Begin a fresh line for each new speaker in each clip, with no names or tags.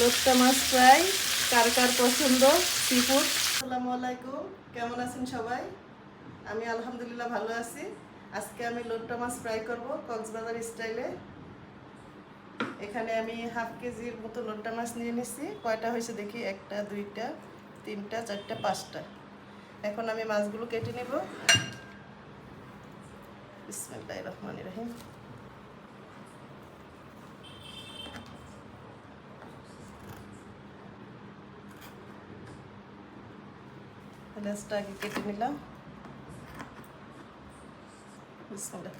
লোট্টা মাছ fry কার কার পছন্দ? Sea food আসসালামু আলাইকুম। কেমন আছেন সবাই? আমি আলহামদুলিল্লাহ ভালো আছি। আজকে আমি লোট্টা মাছ ফ্রাই করব কক্সবাজার স্টাইলে। এখানে আমি হাফ কেজির মতো লোট্টা মাছ নিয়ে নিচ্ছি কয়টা হয়েছে দেখি? একটা, দুইটা, তিনটা, চারটা, পাঁচটা। এখন আমি মাছগুলো কেটে নেব। বিসমিল্লাহির রহমানির রহিম। লেজটা আগে কেটে নিলাম। বিসমিল্লাহ।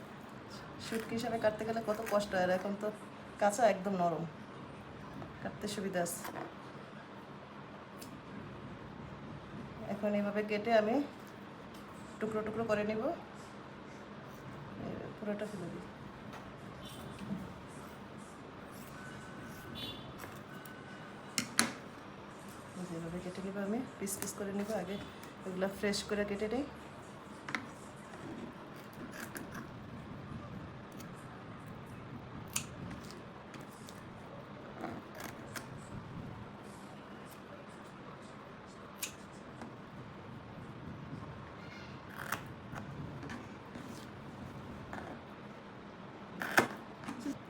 শুটকি হিসাবে কাটতে গেলে কত কষ্ট হয় এখন তো কাঁচা একদম নরম। কাটতে সুবিধা আছে। এখন এইভাবে কেটে আমি টুকরো টুকরো করে নিব। পুরোটা ফেলে দিই। যেভাবে কেটে নিব আমি, পিস পিস করে নিব আগে। এগুলো ফ্রেশ করে কেটে নিই।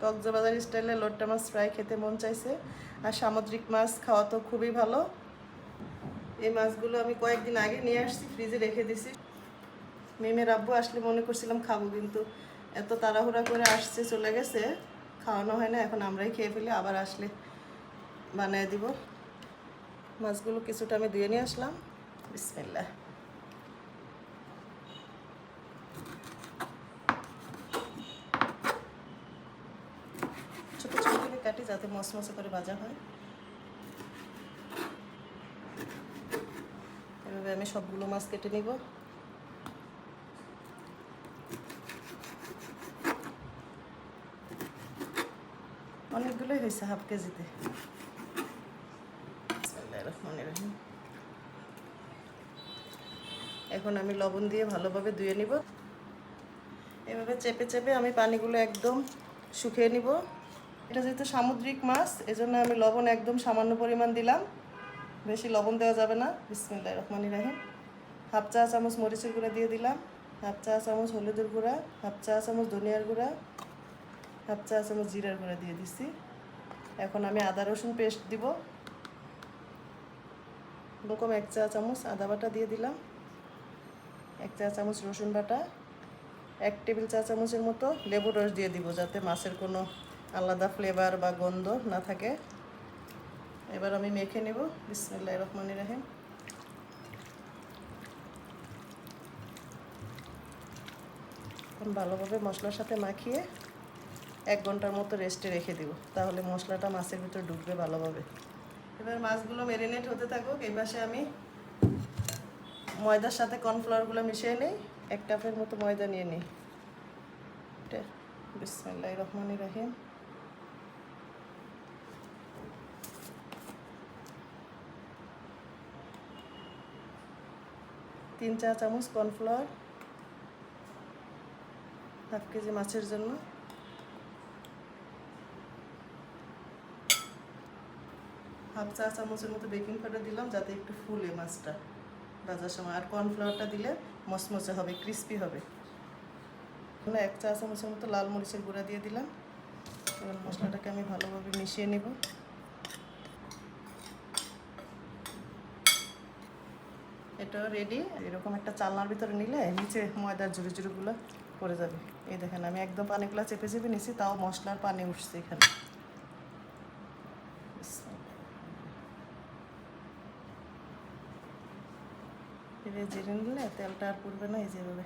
কক্সবাজার স্টাইলে লোট্টা মাছ ফ্রাই খেতে মন চাইছে। আর সামুদ্রিক মাছ খাওয়া তো খুবই ভালো। এই মাছগুলো আমি কয়েকদিন আগে নিয়ে আসছি, ফ্রিজে রেখে দিছি। মেমের আব্বু আসলে মনে করছিলাম খাব, কিন্তু এত তাড়াহুড়া করে আসছে, চলে গেছে। খাওয়ানো হয় না, এখন আমরাই খেয়ে ফেলি, আবার আসলে বানিয়ে দিব। মাছগুলো কিছুটা আমি দিয়ে নিয়ে আসলাম। বিসমিল্লাহ। ছোটো ছোট করে কাটি, যাতে মশমশে করে ভাজা হয়। এভাবে আমি সবগুলো মাছ কেটে নিব। অনেকগুলোই হয়েছে হাফ কেজিতে। এখন আমি লবণ দিয়ে ভালোভাবে ধুয়ে নিব। এভাবে চেপে চেপে আমি পানিগুলো একদম শুকিয়ে নিব। এটা যেহেতু সামুদ্রিক মাছ এজন্য আমি লবণ একদম সামান্য পরিমাণ দিলাম। বেশি লবণ দেওয়া যাবে না। বিসমিল্লাহ রহমানি রাহিম। হাফ চা চামচ মরিচের গুঁড়া দিয়ে দিলাম। হাফ চা চামচ হলুদের গুঁড়া, হাফ চা চামচ ধনিয়ার গুঁড়া, হাফ চা চামচ জিরার গুঁড়া দিয়ে দিছি। এখন আমি আদা, রসুন পেস্ট দিব। এরকম এক চা চামচ আদা বাটা দিয়ে দিলাম। এক চা চামচ রসুন বাটা। এক টেবিল চা চামচের মতো লেবুর রস দিয়ে দিব যাতে মাছের কোনো আলাদা ফ্লেভার বা গন্ধ না থাকে। এবার আমি মেখে নেব। বিসমিল্লাহ রহমান রাহিম। ভালোভাবে মশলার সাথে মাখিয়ে এক ঘণ্টার মতো রেস্টে রেখে দিব। তাহলে মশলাটা মাছের ভিতরে ঢুকবে ভালোভাবে। এবার মাছগুলো মেরিনেট হতে থাকুক। এই পাশে আমি ময়দার সাথে কর্নফ্লাওয়ারগুলো মিশিয়ে নিই। এক কাপের মতো ময়দা নিয়ে নিই। বিসমিল্লাহ রহমান রাহিম। তিন চা চামচ কর্নফ্লাওয়ার, হাফ কেজি মাছের জন্য। হাফ চা চামচের মতো বেকিং পাউডার দিলাম যাতে একটু ফুলে মাছটা ভাজার সময়। আর কর্নফ্লাওয়ারটা দিলে মচমচে হবে, ক্রিস্পি হবে। এক চা চামচের মতো লাল মরিচের গুঁড়া দিয়ে দিলাম। মশলাটাকে আমি ভালোভাবে মিশিয়ে নেব। এটাও রেডি এরকম একটা চালনার ভিতরে নিলে নিচে ময়দার জুড়ি জুড়িগুলো পড়ে যাবে। এই দেখেন, আমি একদম পানিগুলো চেপে চেপে নিছি, তাও মশলার পানি উঠছে এখানে। এভাবে জিরে নিলে তেলটা আর পড়বে না, এই যেভাবে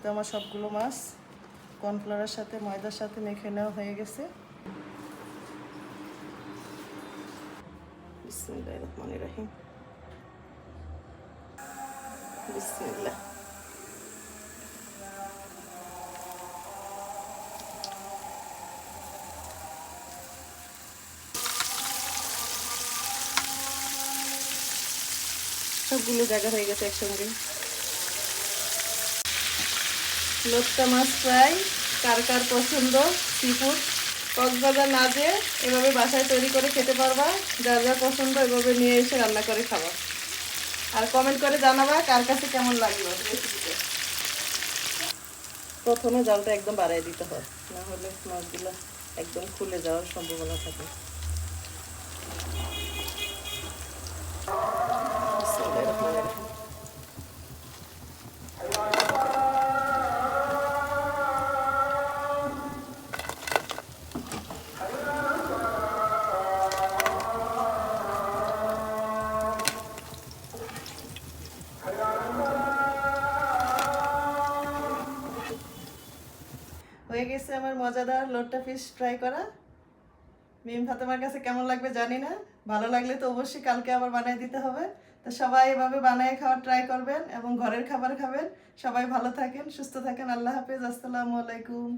তো আমার সবগুলো মাছ কর্নফ্লাওয়ারের সাথে, ময়দার সাথে মেখে নেওয়া হয়ে গেছে। বিসমিল্লাহির রহমানির রহিম। সবগুলো জায়গা হয়ে গেছে একসঙ্গে। লোট্টা মাছ ফ্রাই কার কার পছন্দ সি ফুড কক্সবাজার না যেয়ে এভাবে বাসায় তৈরি করে খেতে পারবা, যার যা পছন্দ এভাবে নিয়ে এসে রান্না করে খাবা। আর কমেন্ট করে জানাবা কার কাছে কেমন লাগল প্রথমে জলটা একদম বাড়াই দিতে হয়। না হলে মাছগুলো একদম খুলে যাওয়ার সম্ভাবনা থাকে। হয়ে গেছে আমার মজাদার লোটটা ফিশ ফ্রাই করা। মিম ফাতেমার কাছে কেমন লাগবে জানি না, ভালো লাগলে তো অবশ্যই কালকে আবার বানিয়ে দিতে হবে। তো সবাই এভাবে বানিয়ে খাওয়ার ট্রাই করবেন এবং ঘরের খাবার খাবেন। সবাই ভালো থাকেন, সুস্থ থাকেন, আল্লাহ হাফেজ, আসসালামু আলাইকুম।